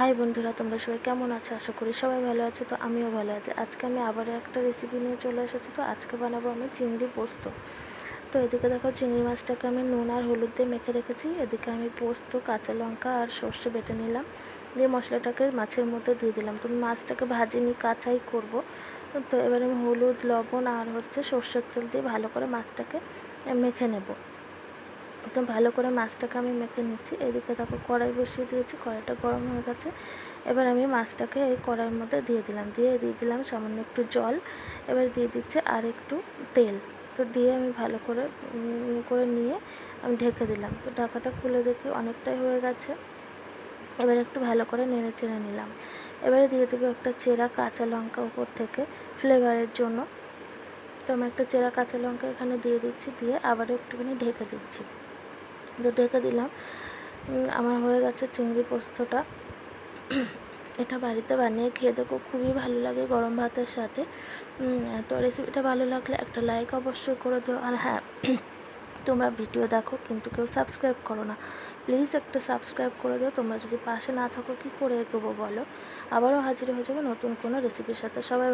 High বন্ধুরা, তোমরা সবাই কেমন আছো? আশা করি সবাই ভালো আছে, তো আমিও ভালো আছি। আজকে আমি আবারও একটা রেসিপি নিয়ে চলে এসেছি, তো আজকে বানাবো আমি চিংড়ি পোস্ত। তো এদিকে দেখো চিংড়ি মাছটাকে আমি নুন আর হলুদ দিয়ে মেখে রেখেছি। এদিকে আমি পোস্ত, কাঁচা লঙ্কা আর সর্ষে বেটে নিলাম। দিয়ে মশলাটাকে মাছের মধ্যে দিয়ে দিলাম। তো আমি মাছটাকে ভাজিনি, কাঁচাই করব। তো এবার আমি হলুদ, লবণ আর হচ্ছে সর্ষের তেল দিয়ে ভালো করে মাছটাকে মেখে নেব। তো ভালো করে মাছটাকে আমি মেখে নিচ্ছি। এদিকে দেখো কড়াই বসিয়ে দিয়েছি, কড়াইটা গরম হয়ে গেছে। এবার আমি মাছটাকে এই কড়াইয়ের মধ্যে দিয়ে দিলাম। দিয়ে দিয়ে দিলাম সামান্য একটু জল। এবার দিয়ে দিচ্ছে আর একটু তেল। তো দিয়ে আমি ভালো করে করে নিয়ে আমি ঢেকে দিলাম। তো ঢাকাটা খুলে দেখি অনেকটাই হয়ে গেছে। এবার একটু ভালো করে নেড়ে চেড়ে নিলাম। এবারে দিয়ে দেবো একটা চেরা কাঁচা লঙ্কা উপর থেকে ফ্লেভারের জন্য। তো আমি একটা চেরা কাঁচা লঙ্কা এখানে দিয়ে দিচ্ছি, দিয়ে আবারও একটুখানি ঢেকে দিচ্ছি। ঢেকে দিলাম। আমার হয়ে গেছে চিংড়ি পোস্তটা। এটা বাড়িতে বানিয়ে খেয়ে দেখো, খুবই ভালো লাগে গরম ভাতের সাথে। তো রেসিপিটা ভালো লাগলে একটা লাইক অবশ্যই করে দিও। আর হ্যাঁ তোমরা ভিডিও দেখো, কিন্তু কেউ সাবস্ক্রাইব করো না। প্লিজ একটা সাবস্ক্রাইব করে দিও। তোমরা যদি পাশে না থাকো, কি করে এগোবো বলো? আবারও হাজির হয়ে যাবে নতুন কোনো রেসিপির সাথে। সবাই